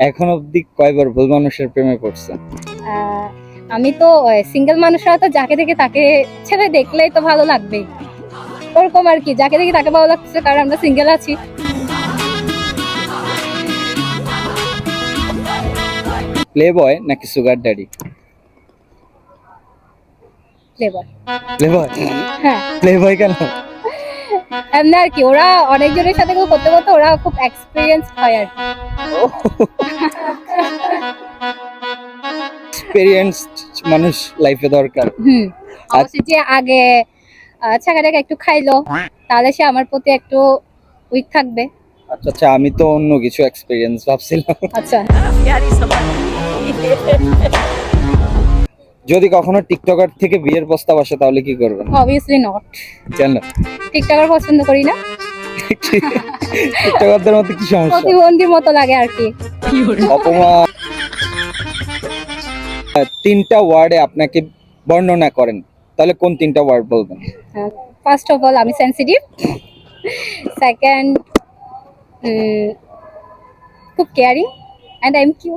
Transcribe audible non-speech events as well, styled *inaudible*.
এখন অবধি কয়বার ভুল মানুষের প্রেমে পড়ছেন আহ, আমি তো সিঙ্গেল মানুষরা তো যাকে দেখে তাকে ছেলে দেখলেই তো ভালো লাগবে। ওরকম আর কি যাকে দেখে তাকে ভালো লাগছে কারণ আমরা সিঙ্গেল আছি। প্লে বয় নাকি সুগার ড্যাডি ফ্লেভার প্লে বয় হ্যাঁ। প্লে বয় কেন? এমনি আর কি ওরা অনেকজনের সাথে কেউ করতে করতে ওরা খুব এক্সপিরিয়েন্স হয় আর কি। মানুষ লাইফে দরকার। হুম যে আগে ছাকাটাকে একটু খাইলো তাহলে সে আমার প্রতি একটু উইক থাকবে। আচ্ছা আচ্ছা আমি তো অন্য কিছু এক্সপিরিয়েন্স ভাবছিলাম। আচ্ছা। *laughs* *laughs* যদি কখনো টিকটকার থেকে বিয়ের প্রস্তাব আসে তাহলে কি করবেন? অবভিয়াসলি নট কেন? টিকটকার পছন্দ করি না। টিকটকারদের মধ্যে কি সমস্যা? প্রতিবন্ধীর মতো লাগে আর কি। অপমান। তিনটা ওয়ার্ডে আপনাকে বর্ণনা করেন। তাহলে কোন তিনটা ওয়ার্ড বলবেন? ফার্স্ট অফ অল আমি সেন্সিটিভ সেকেন্ড খুব caring and I am Q